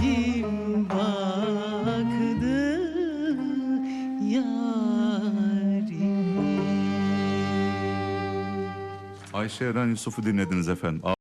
kim baktı yarim Ayşe Eren Yusuf'u dinlediniz efendim.